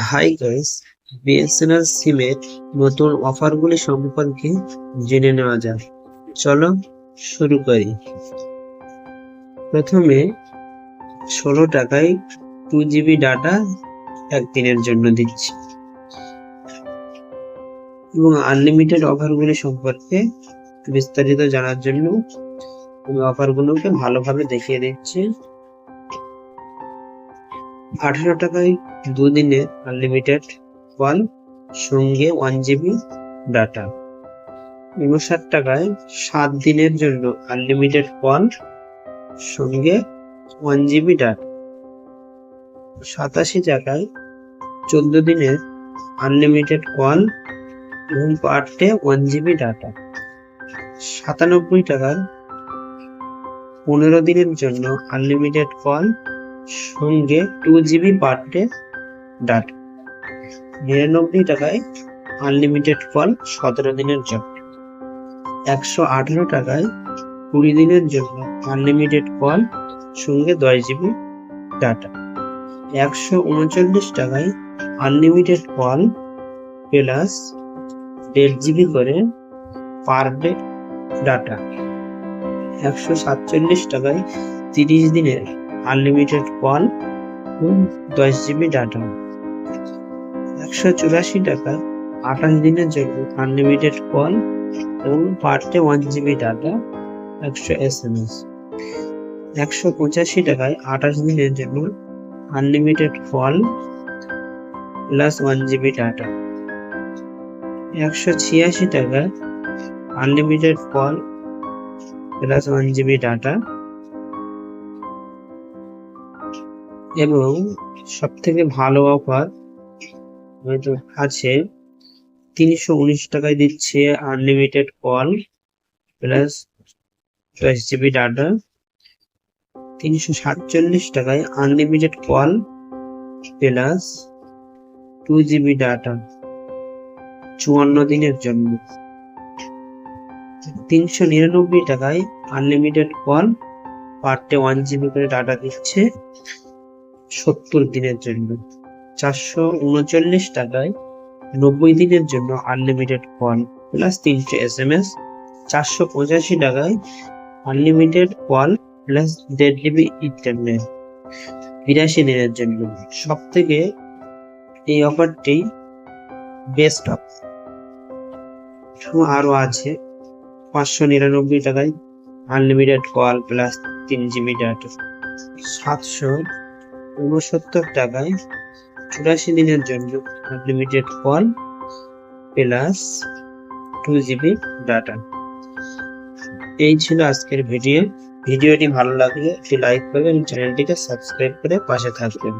Hi guys, BSNL সিমের নতুন অফারগুলি সম্পর্কে জেনে নেওয়া যাক। চলো শুরু করি। প্রথমে ষোলো টাকায় টু জিবি ডাটা একদিনের জন্য দিচ্ছি। এবং আনলিমিটেড অফারগুলি সম্পর্কে বিস্তারিত জানার জন্য আমি অফারগুলোকে ভালোভাবে দেখিয়ে দিচ্ছি। আঠারো টাকায় দুদিনের আনলিমিটেড কল সঙ্গে ওয়ান জিবি ডাটা উনষাট টাকায় সাত দিনের জন্য আনলিমিটেড কল সঙ্গে ওয়ান জিবি ডাটা সাতাশি টাকায় চোদ্দ দিনের আনলিমিটেড কল এবং per day one GB data সাতানব্বই টাকার পনেরো দিনের জন্য আনলিমিটেড কল সঙ্গে two GB per day data নিরানব্বই টাকায় আনলিমিটেড কল সতেরো দিনের জন্য। একশো আঠেরো টাকায় কুড়ি দিনের জন্য আনলিমিটেড কল সঙ্গে দশ জিবি ডাটা একশো উনচল্লিশ টাকায় আনলিমিটেড কল প্লাস দেড় জিবি করে পার ডে ডাটা একশো সাতচল্লিশ টাকায় তিরিশ দিনের আনলিমিটেড কল দশ জিবি ডাটা একশো চুরাশি টাকা আঠাশ দিনের জন্য আনলিমিটেড কল এবং per day one GB data একশো এস এম এস একশো পঁচাশি টাকায় আঠাশ দিনের জন্য unlimited call plus one GB data একশো ছিয়াশি টাকা unlimited call plus one GB data এবং সব থেকে ভালো অফার আছে তিনশো উনিশ টাকায় দিচ্ছে আনলিমিটেড কল প্লাস দশ জিবি ডাটা তিনশো সাতচল্লিশ টাকায় unlimited call plus two GB data চুয়ান্ন দিনের জন্য। তিনশো নিরানব্বই টাকায় unlimited call per day one GB করে ডাটা দিচ্ছে। সত্তর দিনের জন্য। চারশো উনচল্লিশ টাকায় নব্বই দিনের জন্য আনলিমিটেড কল প্লাস তিনশো এস এম এস চারশো পঁচাশি টাকায় আনলিমিটেড কল প্লাস দেড় জিবি ইন্টারনেট বিরাশি দিনের জন্য। সব থেকে এই অফারটি বেস্ট অফ আরও আছে, পাঁচশো নিরানব্বই টাকায় আনলিমিটেড কল প্লাস তিন জিবি ডাটা সাতশো উনসত্তর টাকায় চুরাশি দিনের জন্য unlimited call plus two GB data এই ছিল আজকের ভিডিও ভিডিওটি ভালো লাগলে একটি লাইক করবেন চ্যানেলটিকে সাবস্ক্রাইব করে পাশে থাকবেন।